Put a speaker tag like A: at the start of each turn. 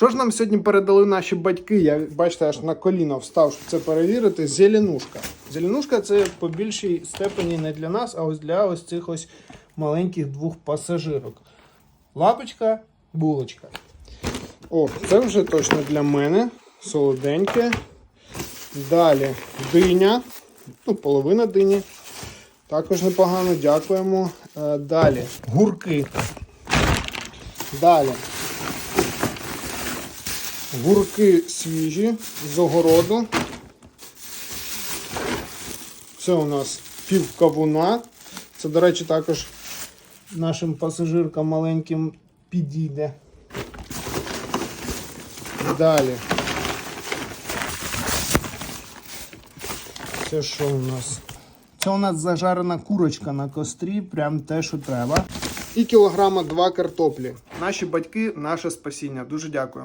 A: Що ж нам сьогодні передали наші батьки? Я бачите, аж на коліно встав, щоб це перевірити. Зеленушка. Зеленушка це по більшій степені не для нас, а ось для ось цих ось маленьких двох пасажирок. Лапочка, булочка. О, це вже точно для мене. Солоденьке. Далі диня. Ну, половина дині. Також непогано, дякуємо. Е, Далі гурки. Далі. Гурки свіжі з огороду. Це у нас пів кавуна. Це, до речі, також нашим пасажиркам маленьким підійде. Далі. Це що у нас? Це у нас зажарена курочка на кострі, прям те, що треба. І кілограма два картоплі. Наші батьки, наше спасіння. Дуже дякуємо.